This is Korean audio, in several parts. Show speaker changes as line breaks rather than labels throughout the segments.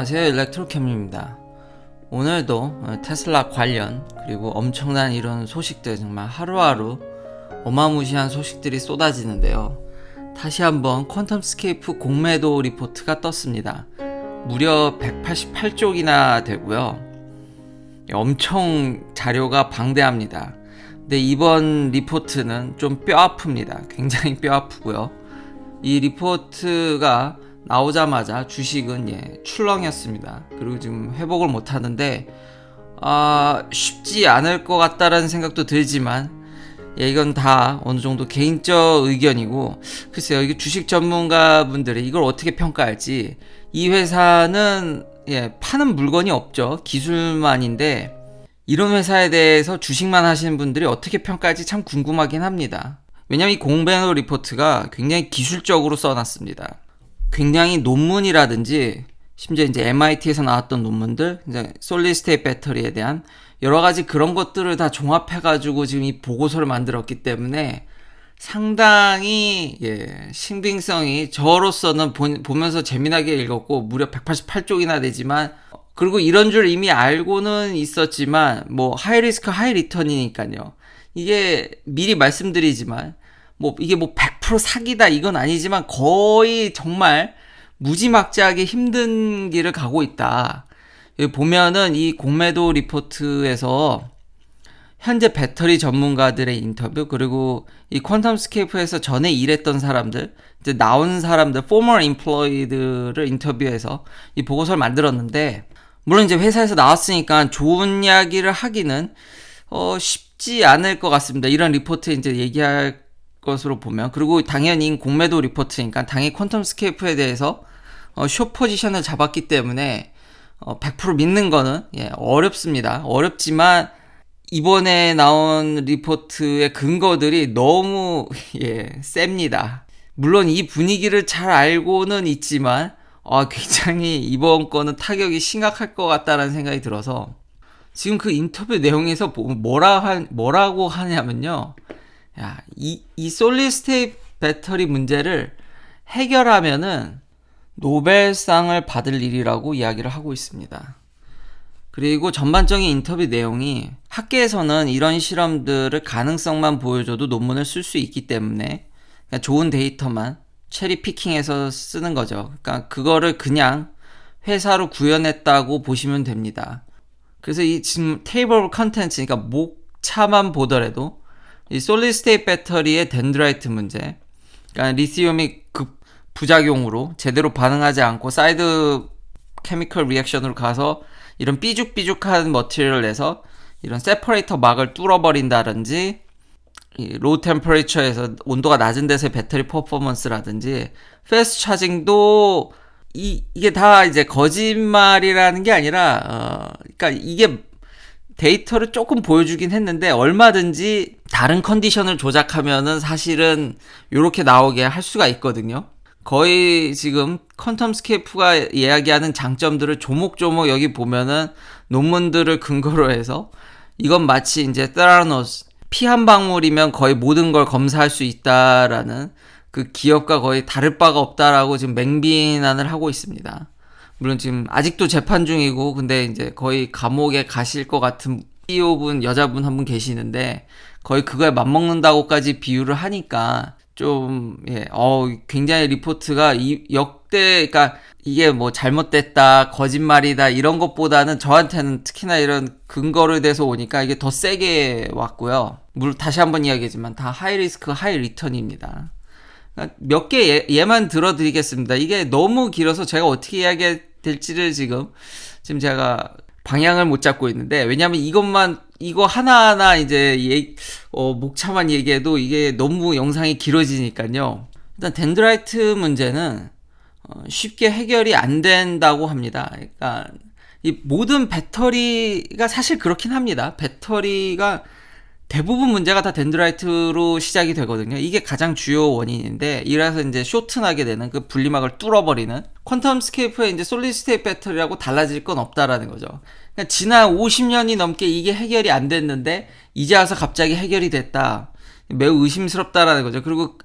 안녕하세요 일렉트로캠입니다. 오늘도 어, 테슬라 관련 그리고 엄청난 이런 소식들 정말 하루하루 어마무시한 소식들이 쏟아지는데요. 다시 한번 퀀텀스케이프 공매도 리포트가 떴습니다. 무려 188쪽이나 되고요. 엄청 자료가 방대합니다. 근데 이번 리포트는 좀 뼈 아픕니다. 굉장히 뼈 아프고요. 이 리포트가 나오자마자 주식은 예, 출렁이었습니다. 그리고 지금 회복을 못 하는데 아, 쉽지 않을 것 같다라는 생각도 들지만 예, 이건 다 어느 정도 개인적 의견이고 글쎄요 이게 주식 전문가분들이 이걸 어떻게 평가할지 이 회사는 예, 파는 물건이 없죠 기술만인데 이런 회사에 대해서 주식만 하시는 분들이 어떻게 평가할지 참 궁금하긴 합니다. 왜냐면 이 공배너 리포트가 굉장히 기술적으로 써놨습니다. 굉장히 논문이라든지 심지어 이제 MIT에서 나왔던 논문들, 이제 솔리 스테이트 배터리에 대한 여러 가지 그런 것들을 다 종합해가지고 지금 이 보고서를 만들었기 때문에 상당히 예, 신빙성이 저로서는 보, 보면서 재미나게 읽었고 무려 188쪽이나 되지만 그리고 이런 줄 이미 알고는 있었지만 뭐 하이 리스크 하이 리턴이니까요. 이게 미리 말씀드리지만 뭐 이게 뭐100% 사기다 이건 아니지만 거의 정말 무지막지하게 힘든 길을 가고 있다. 보면은 이 공매도 리포트에서 현재 배터리 전문가들의 인터뷰 그리고 이 퀀텀 스케이프에서 전에 일했던 사람들 이제 나온 사람들 former employee들을 인터뷰해서 이 보고서를 만들었는데 물론 이제 회사에서 나왔으니까 좋은 이야기를 하기는 어 쉽지 않을 것 같습니다. 이런 리포트 이제 얘기할 것으로 보면 그리고 당연히 공매도 리포트니까 당연히 퀀텀 스케이프에 대해서 어, 쇼 포지션을 잡았기 때문에 어, 100% 믿는 거는 예, 어렵습니다. 어렵지만 이번에 나온 리포트의 근거들이 너무 예, 셉니다. 물론 이 분위기를 잘 알고는 있지만 아, 굉장히 이번 거는 타격이 심각할 것 같다는 생각이 들어서 지금 그 인터뷰 내용에서 뭐- 뭐라 하, 뭐라고 하냐면요. 야, 이, 이 솔리 스테이트 배터리 문제를 해결하면은 노벨상을 받을 일이라고 이야기를 하고 있습니다. 그리고 전반적인 인터뷰 내용이 학계에서는 이런 실험들을 가능성만 보여줘도 논문을 쓸 수 있기 때문에 그냥 좋은 데이터만 체리 피킹해서 쓰는 거죠. 그러니까 그거를 그냥 회사로 구현했다고 보시면 됩니다. 그래서 이 지금 테이블 컨텐츠, 그러니까 목차만 보더라도 이 솔리드 스테이트 배터리의 덴드라이트 문제, 그러니까 리튬이 급 부작용으로 제대로 반응하지 않고 사이드 케미컬 리액션으로 가서 이런 삐죽삐죽한 머티리얼을 내서 이런 세퍼레이터 막을 뚫어버린다든지 이 로우 템퍼레이처에서 온도가 낮은 데서의 배터리 퍼포먼스라든지 패스트 차징도 이 이게 다 이제 거짓말이라는 게 아니라 어 그러니까 이게 데이터를 조금 보여주긴 했는데 얼마든지 다른 컨디션을 조작하면은 사실은 이렇게 나오게 할 수가 있거든요. 거의 지금 퀀텀 스케이프가 이야기하는 장점들을 조목조목 여기 보면은 논문들을 근거로 해서 이건 마치 이제 테라노스 피 한 방울이면 거의 모든 걸 검사할 수 있다라는 그 기업과 거의 다를 바가 없다라고 지금 맹비난을 하고 있습니다. 물론 지금 아직도 재판 중이고 근데 이제 거의 감옥에 가실 것 같은 CEO분 여자분 한 분 계시는데 거의 그거에 맞먹는다고까지 비유를 하니까 좀 예, 어 굉장히 리포트가 이 역대 그러니까 이게 뭐 잘못됐다 거짓말이다 이런 것보다는 저한테는 특히나 이런 근거를 대서 오니까 이게 더 세게 왔고요. 물론 다시 한번 이야기하지만 다 하이 리스크 하이 리턴입니다. 몇 개 예만 들어드리겠습니다. 이게 너무 길어서 제가 어떻게 이야기해야 될지를 지금 지금 제가 방향을 못 잡고 있는데 왜냐하면 이것만 이거 하나하나 이제 얘, 어, 목차만 얘기해도 이게 너무 영상이 길어지니까요. 일단 덴드라이트 문제는 어, 쉽게 해결이 안 된다고 합니다. 그러니까 이 모든 배터리가 사실 그렇긴 합니다. 배터리가 대부분 문제가 다 덴드라이트로 시작이 되거든요. 이게 가장 주요 원인인데 이래서 이제 쇼트나게 되는 그 분리막을 뚫어버리는 퀀텀 스케이프의 이제 솔리드 스테이트 배터리하고 달라질 건 없다라는 거죠. 그러니까 지난 50년이 넘게 이게 해결이 안 됐는데 이제 와서 갑자기 해결이 됐다. 매우 의심스럽다라는 거죠. 그리고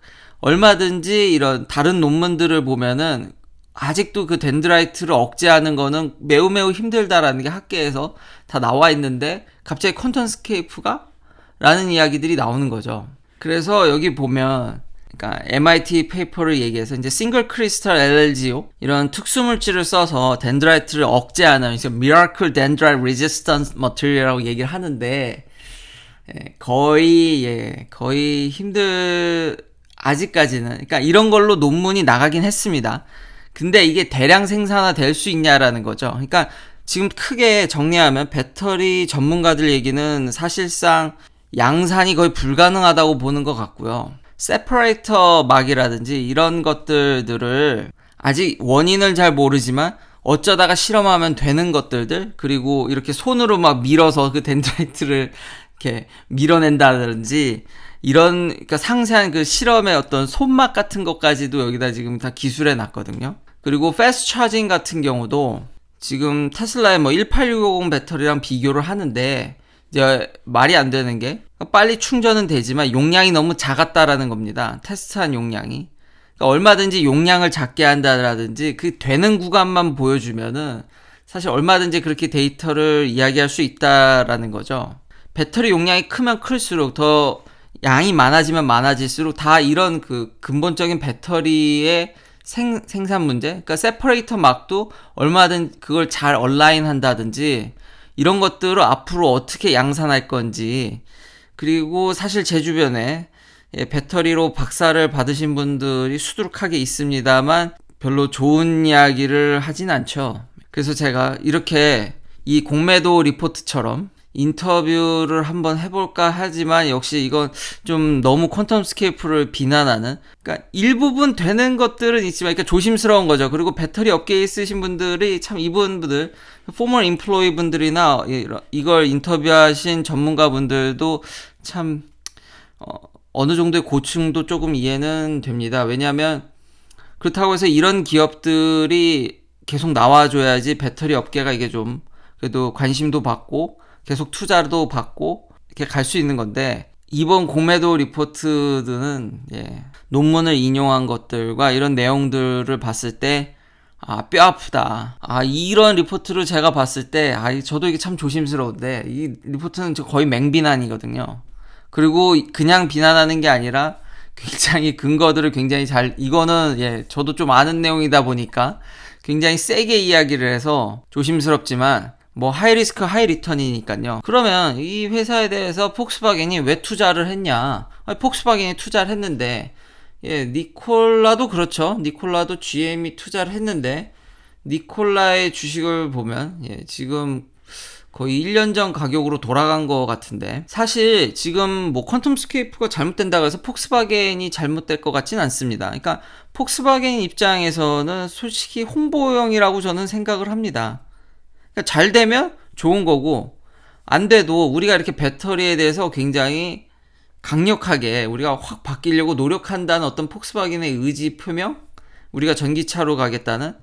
얼마든지 이런 다른 논문들을 보면은 아직도 그 덴드라이트를 억제하는 거는 매우 매우 힘들다라는 게 학계에서 다 나와 있는데 갑자기 퀀텀스케이프가 라는 이야기들이 나오는 거죠. 그래서 여기 보면 그러니까 MIT 페이퍼를 얘기해서 이제 싱글 크리스탈 LLGO 이런 특수 물질을 써서 덴드라이트를 억제하는 그래서 미라클 덴드라이트 레지스턴스 머티리얼이라고 얘기를 하는데 예, 거의 예, 거의 힘들 아직까지는 그러니까 이런 걸로 논문이 나가긴 했습니다. 근데 이게 대량 생산화 될 수 있냐라는 거죠. 그러니까 지금 크게 정리하면 배터리 전문가들 얘기는 사실상 양산이 거의 불가능하다고 보는 것 같고요. 세퍼레이터 막이라든지 이런 것들들을 아직 원인을 잘 모르지만 어쩌다가 실험하면 되는 것들들 그리고 이렇게 손으로 막 밀어서 그 덴드라이트를 이렇게 밀어낸다든지 이런 그러니까 상세한 그 실험의 어떤 손맛 같은 것까지도 여기다 지금 다 기술해 놨거든요. 그리고 패스트 차징 같은 경우도 지금 테슬라의 뭐 18650 배터리랑 비교를 하는데 말이 안 되는 게 빨리 충전은 되지만 용량이 너무 작았다라는 겁니다. 테스트한 용량이. 그러니까 얼마든지 용량을 작게 한다라든지 그 되는 구간만 보여주면은 사실 얼마든지 그렇게 데이터를 이야기할 수 있다라는 거죠. 배터리 용량이 크면 클수록 더 양이 많아지면 많아질수록 다 이런 그 근본적인 배터리의 생, 생산 문제, 그러니까 세퍼레이터 막도 얼마든 그걸 잘 얼라인 한다든지 이런 것들을 앞으로 어떻게 양산할 건지 그리고 사실 제 주변에 예, 배터리로 박사를 받으신 분들이 수두룩하게 있습니다만 별로 좋은 이야기를 하진 않죠. 그래서 제가 이렇게 이 공매도 리포트처럼 인터뷰를 한번 해볼까 하지만 역시 이건 좀 너무 퀀텀 스케이프를 비난하는 그러니까 일부분 되는 것들은 있지만 그러니까 조심스러운 거죠. 그리고 배터리 업계에 있으신 분들이 참 이분들 포멀 인플로이 분들이나 이걸 인터뷰하신 전문가 분들도 참 어, 어느 정도의 고충도 조금 이해는 됩니다. 왜냐하면 그렇다고 해서 이런 기업들이 계속 나와줘야지 배터리 업계가 이게 좀 그래도 관심도 받고 계속 투자도 받고 이렇게 갈 수 있는 건데 이번 공매도 리포트는 예, 논문을 인용한 것들과 이런 내용들을 봤을 때 아, 뼈 아프다. 아, 이런 리포트를 제가 봤을 때, 아, 저도 이게 참 조심스러운데, 이 리포트는 거의 맹비난이거든요. 그리고 그냥 비난하는 게 아니라 굉장히 근거들을 굉장히 잘, 이거는, 예, 저도 좀 아는 내용이다 보니까 굉장히 세게 이야기를 해서 조심스럽지만, 뭐 하이리스크 하이리턴이니까요. 그러면 이 회사에 대해서 폭스바겐이 왜 투자를 했냐? 아니, 폭스바겐이 투자를 했는데 예, 니콜라도 그렇죠. 니콜라도 GM이 투자를 했는데 니콜라의 주식을 보면 예, 지금 거의 1년 전 가격으로 돌아간 것 같은데 사실 지금 뭐 퀀텀 스케이프가 잘못된다고 해서 폭스바겐이 잘못될 것 같진 않습니다. 그러니까 폭스바겐 입장에서는 솔직히 홍보용이라고 저는 생각을 합니다. 그러니까 잘 되면 좋은 거고 안 돼도 우리가 이렇게 배터리에 대해서 굉장히 강력하게 우리가 확 바뀌려고 노력한다는 어떤 폭스바겐의 의지 표명 우리가 전기차로 가겠다는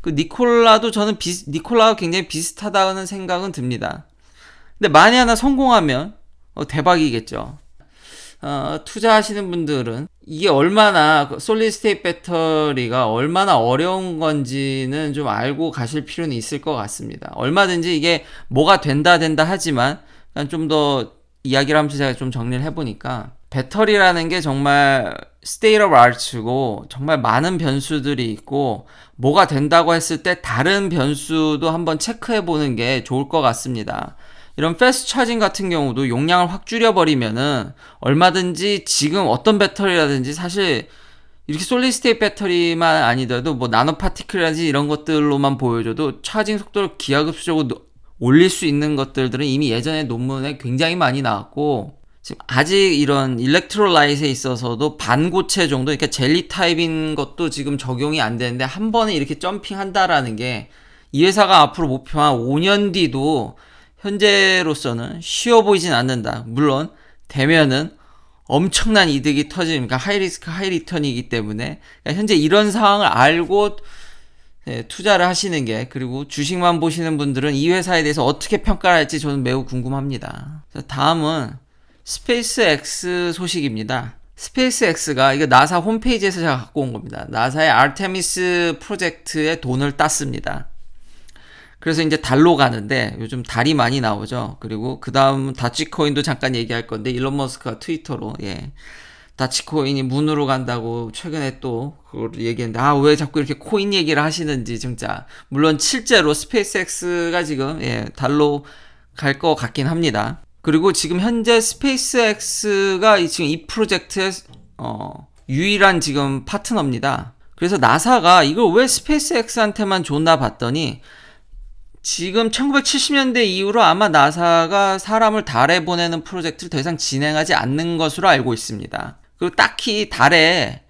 그 니콜라도 저는 비, 니콜라와 굉장히 비슷하다는 생각은 듭니다. 근데 만에 하나 성공하면 어, 대박이겠죠. 어, 투자하시는 분들은 이게 얼마나 솔리드 스테이트 배터리가 얼마나 어려운 건지는 좀 알고 가실 필요는 있을 것 같습니다. 얼마든지 이게 뭐가 된다 된다 하지만 좀 더 이야기를 하면서 제가 좀 정리를 해보니까 배터리라는 게 정말 스테이트 오브 아트고 정말 많은 변수들이 있고 뭐가 된다고 했을 때 다른 변수도 한번 체크해 보는 게 좋을 것 같습니다. 이런 패스트 차징 같은 경우도 용량을 확 줄여버리면은 얼마든지 지금 어떤 배터리라든지 사실 이렇게 솔리드 스테이트 배터리만 아니더라도 뭐 나노 파티클이라든지 이런 것들로만 보여줘도 차징 속도를 기하급수적으로 올릴 수 있는 것들들은 이미 예전에 논문에 굉장히 많이 나왔고 지금 아직 이런 일렉트로라이트에 있어서도 반고체 정도 그러니까 젤리 타입인 것도 지금 적용이 안 되는데 한 번에 이렇게 점핑한다라는 게 이 회사가 앞으로 목표한 5년 뒤도 현재로서는 쉬워 보이진 않는다. 물론 되면은 엄청난 이득이 터지니까 하이리스크 하이리턴이기 때문에 그러니까 현재 이런 상황을 알고 네, 투자를 하시는 게 그리고 주식만 보시는 분들은 이 회사에 대해서 어떻게 평가를 할지 저는 매우 궁금합니다. 다음은 스페이스 X 소식입니다. 스페이스X가 이거 나사 홈페이지에서 제가 갖고 온 겁니다. 나사의 아르테미스 프로젝트에 돈을 땄습니다. 그래서 이제 달로 가는데 요즘 달이 많이 나오죠. 그리고 그 다음 다치코인도 잠깐 얘기할 건데 일론 머스크가 트위터로 예. 다치코인이 문으로 간다고 최근에 또 그걸 얘기했는데 아 왜 자꾸 이렇게 코인 얘기를 하시는지 진짜 물론 실제로 스페이스X가 지금 예, 달로 갈 것 같긴 합니다. 그리고 지금 현재 스페이스X가 이- 지금 이 프로젝트의 어, 유일한 지금 파트너입니다. 그래서 나사가 이걸 왜 스페이스X한테만 줬나 봤더니 지금 1970년대 이후로 아마 나사가 사람을 달에 보내는 프로젝트를 더 이상 진행하지 않는 것으로 알고 있습니다. 그리고 딱히 달에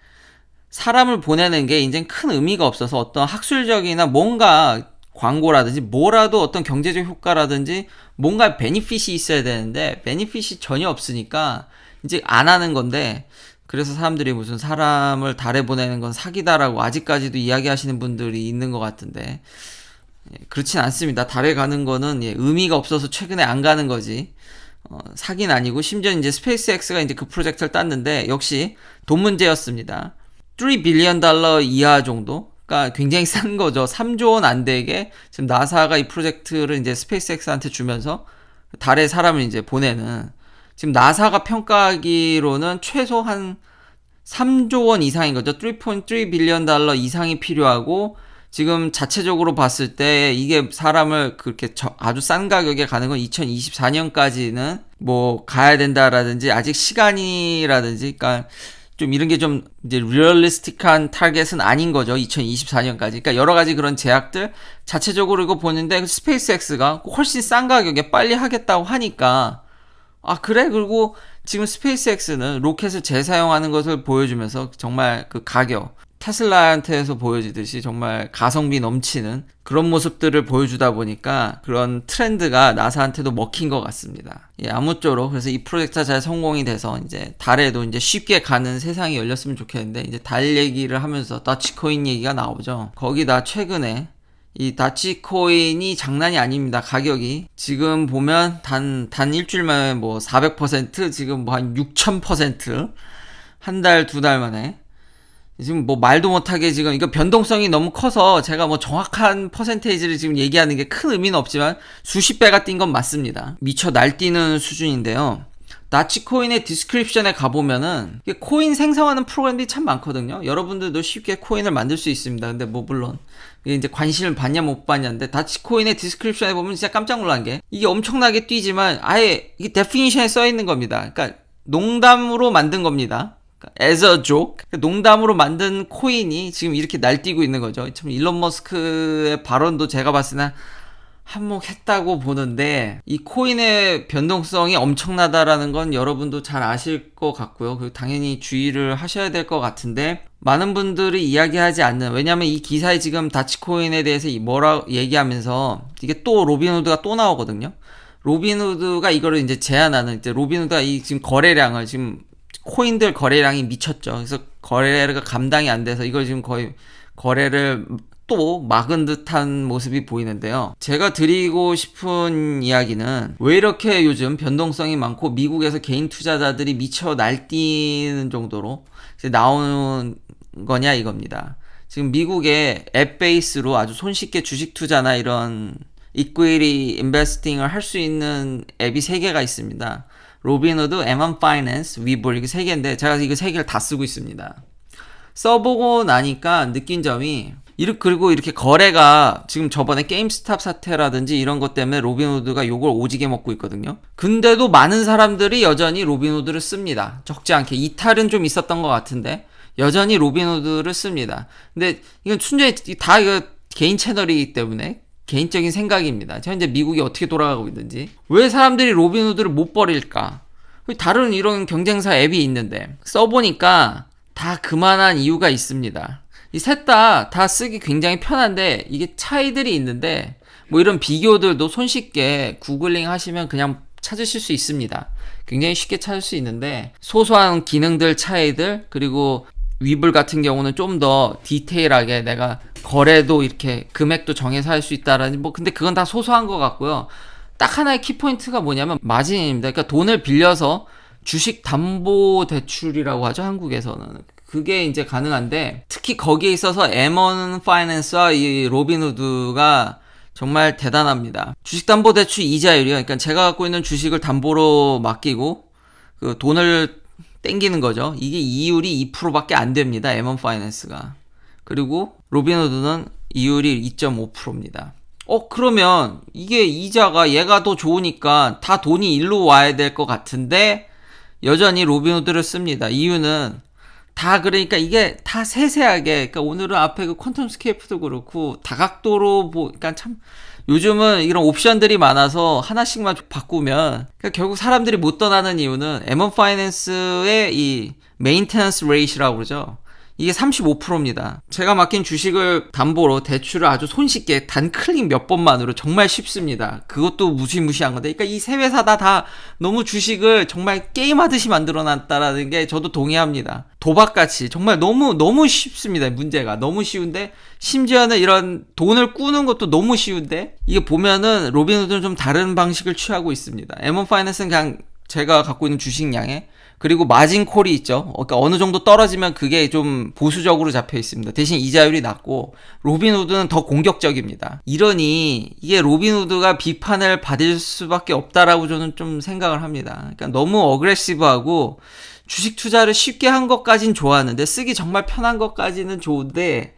사람을 보내는 게 이제 큰 의미가 없어서 어떤 학술적이나 뭔가 광고라든지 뭐라도 어떤 경제적 효과라든지 뭔가 베니핏이 있어야 되는데 베니핏이 전혀 없으니까 이제 안 하는 건데 그래서 사람들이 무슨 사람을 달에 보내는 건 사기다라고 아직까지도 이야기하시는 분들이 있는 것 같은데 예, 그렇진 않습니다. 달에 가는 거는 예, 의미가 없어서 최근에 안 가는 거지. 어, 사기는 아니고 심지어 이제 스페이스X가 이제 그 프로젝트를 땄는데 역시 돈 문제였습니다. 3 빌리언 달러 이하 정도? 가 굉장히 싼 거죠. 3조 원 안 되게 지금 나사가 이 프로젝트를 이제 스페이스X한테 주면서 달에 사람을 이제 보내는 지금 나사가 평가하기로는 최소 한 3조 원 이상인 거죠. 3.3 빌리언 달러 이상이 필요하고 지금 자체적으로 봤을 때 이게 사람을 그렇게 저- 아주 싼 가격에 가는 건 2024년까지는 뭐 가야 된다라든지 아직 시간이라든지 그러니까 좀 이런 게 좀 이제 리얼리스틱한 타겟은 아닌 거죠. 2024년까지. 그러니까 여러 가지 그런 제약들 자체적으로 이거 보는데 스페이스X가 훨씬 싼 가격에 빨리 하겠다고 하니까 아 그래? 그리고 지금 스페이스X는 로켓을 재사용하는 것을 보여주면서 정말 그 가격 테슬라한테서 보여지듯이 정말 가성비 넘치는 그런 모습들을 보여주다 보니까 그런 트렌드가 나사한테도 먹힌 것 같습니다. 예, 아무쪼록 그래서 이 프로젝트가 잘 성공이 돼서 이제 달에도 이제 쉽게 가는 세상이 열렸으면 좋겠는데 이제 달 얘기를 하면서 다치코인 얘기가 나오죠. 거기다 최근에 이 다치코인이 장난이 아닙니다. 가격이 지금 보면 단 단 일주일 만에 뭐 400% 지금 뭐 한 6000%한 달 두 달 만에 지금 뭐 말도 못하게 지금 이거 변동성이 너무 커서 제가 뭐 정확한 퍼센테이지를 지금 얘기하는 게 큰 의미는 없지만 수십 배가 뛴 건 맞습니다. 미쳐 날뛰는 수준인데요. 나치코인의 디스크립션에 가보면은 코인 생성하는 프로그램들이 참 많거든요. 여러분들도 쉽게 코인을 만들 수 있습니다. 근데 뭐 물론 이게 이제 관심을 받냐 못 받냐인데 다치코인의 디스크립션에 보면 진짜 깜짝 놀란 게 이게 엄청나게 뛰지만 아예 이게 데피니션에 써 있는 겁니다. 그러니까 농담으로 만든 겁니다. 그러니까 as a joke 농담으로 만든 코인이 지금 이렇게 날뛰고 있는 거죠. 참 일론 머스크의 발언도 제가 봤을 때 한몫했다고 보는데 이 코인의 변동성이 엄청나다라는 건 여러분도 잘 아실 것 같고요. 그 당연히 주의를 하셔야 될 것 같은데 많은 분들이 이야기하지 않는 왜냐하면 이 기사에 지금 다치코인에 대해서 이 뭐라 얘기하면서 이게 또 로빈후드가 또 나오거든요. 로빈후드가 이거를 이제 제한하는 이제 로빈후드가 이 지금 거래량을 지금 코인들 거래량이 미쳤죠. 그래서 거래가 감당이 안 돼서 이걸 지금 거의 거래를 또 막은 듯한 모습이 보이는데요. 제가 드리고 싶은 이야기는 왜 이렇게 요즘 변동성이 많고 미국에서 개인 투자자들이 미쳐 날뛰는 정도로 나오는 거냐 이겁니다. 지금 미국의 앱 베이스로 아주 손쉽게 주식 투자나 이런 이퀴리 인베스팅을 할 수 있는 앱이 세 개가 있습니다. 로빈후드, M1 파이낸스, 위블 이게 세 개인데 제가 이거 세 개를 다 쓰고 있습니다. 써보고 나니까 느낀 점이 이렇게 그리고 이렇게 거래가 지금 저번에 게임스탑 사태라든지 이런 것 때문에 로빈후드가 욕을 오지게 먹고 있거든요. 근데도 많은 사람들이 여전히 로빈후드를 씁니다. 적지 않게 이탈은 좀 있었던 것 같은데 여전히 로빈후드를 씁니다. 근데 이건 순전히 다 이거 개인 채널이기 때문에 개인적인 생각입니다. 현재 미국이 어떻게 돌아가고 있는지 왜 사람들이 로빈후드를 못 버릴까? 다른 이런 경쟁사 앱이 있는데 써보니까 다 그만한 이유가 있습니다. 이셋다다 쓰기 굉장히 편한데 이게 차이들이 있는데 뭐 이런 비교들도 손쉽게 구글링 하시면 그냥 찾으실 수 있습니다. 굉장히 쉽게 찾을 수 있는데 소소한 기능들 차이들 그리고 위블 같은 경우는 좀 더 디테일하게 내가 거래도 이렇게 금액도 정해서 할 수 있다라는 뭐 근데 그건 다 소소한 것 같고요. 딱 하나의 키포인트가 뭐냐면 마진입니다. 그러니까 돈을 빌려서 주식 담보 대출이라고 하죠 한국에서는 그게 이제 가능한데 특히 거기에 있어서 M1 파이낸스와 이 로빈후드가 정말 대단합니다. 주식담보대출 이자율이요. 그러니까 제가 갖고 있는 주식을 담보로 맡기고 그 돈을 땡기는 거죠. 이게 이율이 2%밖에 안 됩니다. M1 파이낸스가. 그리고 로빈후드는 이율이 2.5%입니다. 어 그러면 이게 이자가 얘가 더 좋으니까 다 돈이 일로 와야 될 것 같은데 여전히 로빈후드를 씁니다. 이유는 다 그러니까 이게 다 세세하게 그러니까 오늘은 앞에 그 퀀텀 스케이프도 그렇고 다각도로 보 그러니까 참 요즘은 이런 옵션들이 많아서 하나씩만 바꾸면 그러니까 결국 사람들이 못 떠나는 이유는 M1 파이낸스의 이 메인테넌스 레이시라고 그러죠. 이게 35%입니다. 제가 맡긴 주식을 담보로 대출을 아주 손쉽게 단 클릭 몇 번만으로 정말 쉽습니다. 그것도 무시무시한 건데, 그러니까 이 세 회사 다, 다 너무 주식을 정말 게임하듯이 만들어 놨다라는 게 저도 동의합니다. 도박같이 정말 너무 너무 쉽습니다. 문제가 너무 쉬운데 심지어는 이런 돈을 꾸는 것도 너무 쉬운데 이게 보면은 로빈후드는 좀 다른 방식을 취하고 있습니다. M1 파이낸스는 그냥 제가 갖고 있는 주식량에 그리고 마진 콜이 있죠. 그러니까 어느 정도 떨어지면 그게 좀 보수적으로 잡혀 있습니다. 대신 이자율이 낮고 로빈후드는 더 공격적입니다. 이러니 이게 로빈후드가 비판을 받을 수밖에 없다라고 저는 좀 생각을 합니다. 그러니까 너무 어그레시브하고 주식 투자를 쉽게 한 것까진 좋아하는데 쓰기 정말 편한 것까지는 좋은데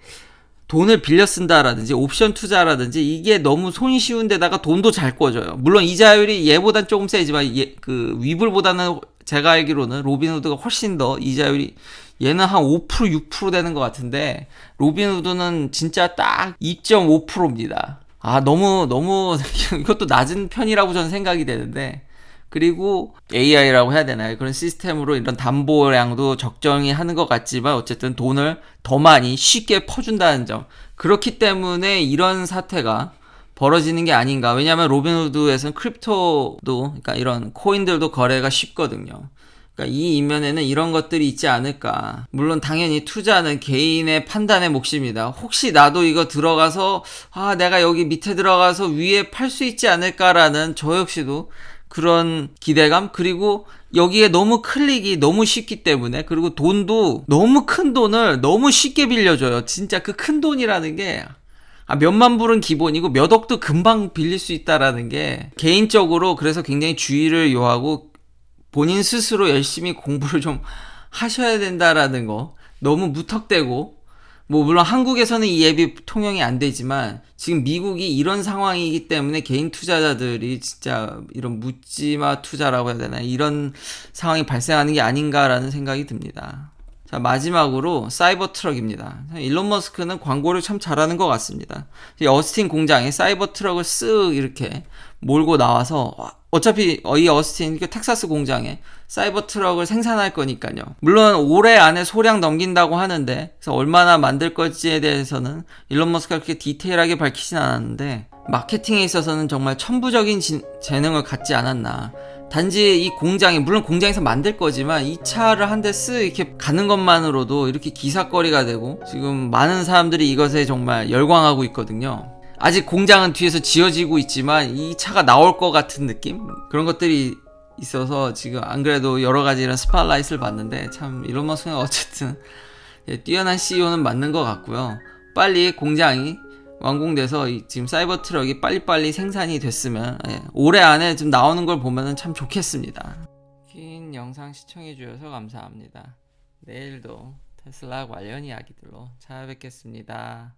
돈을 빌려 쓴다라든지 옵션 투자라든지 이게 너무 손쉬운 데다가 돈도 잘 꿔줘요. 물론 이자율이 얘보단 조금 세지만 얘, 그 위블보다는 제가 알기로는 로빈후드가 훨씬 더 이자율이 얘는 한 5% 6% 되는 것 같은데 로빈후드는 진짜 딱 2.5%입니다. 아 너무 너무 이것도 낮은 편이라고 저는 생각이 되는데 그리고 AI라고 해야 되나요? 그런 시스템으로 이런 담보량도 적정히 하는 것 같지만 어쨌든 돈을 더 많이 쉽게 퍼준다는 점. 그렇기 때문에 이런 사태가 벌어지는 게 아닌가. 왜냐하면 로빈후드에서는 크립토도, 그러니까 이런 코인들도 거래가 쉽거든요. 그러니까 이 이면에는 이런 것들이 있지 않을까. 물론 당연히 투자는 개인의 판단의 몫입니다. 혹시 나도 이거 들어가서 아 내가 여기 밑에 들어가서 위에 팔 수 있지 않을까라는 저 역시도 그런 기대감 그리고 여기에 너무 클릭이 너무 쉽기 때문에 그리고 돈도 너무 큰 돈을 너무 쉽게 빌려줘요. 진짜 그 큰 돈이라는 게 아, 몇만 불은 기본이고 몇 억도 금방 빌릴 수 있다라는 게 개인적으로 그래서 굉장히 주의를 요하고 본인 스스로 열심히 공부를 좀 하셔야 된다라는 거 너무 무턱대고 뭐 물론 한국에서는 이 앱이 통용이 안 되지만 지금 미국이 이런 상황이기 때문에 개인 투자자들이 진짜 이런 묻지마 투자라고 해야 되나 이런 상황이 발생하는 게 아닌가라는 생각이 듭니다. 자 마지막으로 사이버 트럭입니다. 일론 머스크는 광고를 참 잘하는 것 같습니다. 이 어스틴 공장에 사이버 트럭을 쓱 이렇게 몰고 나와서 어차피 이 어스틴 그 텍사스 공장에 사이버 트럭을 생산할 거니까요. 물론 올해 안에 소량 넘긴다고 하는데 그래서 얼마나 만들 건지에 대해서는 일론 머스크가 그렇게 디테일하게 밝히진 않았는데 마케팅에 있어서는 정말 천부적인 진, 재능을 갖지 않았나. 단지 이 공장이 물론 공장에서 만들 거지만 이 차를 한대쓱 이렇게 가는 것만으로도 이렇게 기사거리가 되고 지금 많은 사람들이 이것에 정말 열광하고 있거든요. 아직 공장은 뒤에서 지어지고 있지만 이 차가 나올 것 같은 느낌? 그런 것들이 있어서 지금 안 그래도 여러 가지 이런 스팟라이트를 봤는데 참 이런 머스크가 어쨌든 예, 뛰어난 CEO는 맞는 것 같고요. 빨리 공장이 완공돼서 이 지금 사이버 트럭이 빨리빨리 생산이 됐으면 예, 올해 안에 좀 나오는 걸 보면은 참 좋겠습니다. 긴 영상 시청해 주셔서 감사합니다. 내일도 테슬라 관련 이야기들로 찾아뵙겠습니다.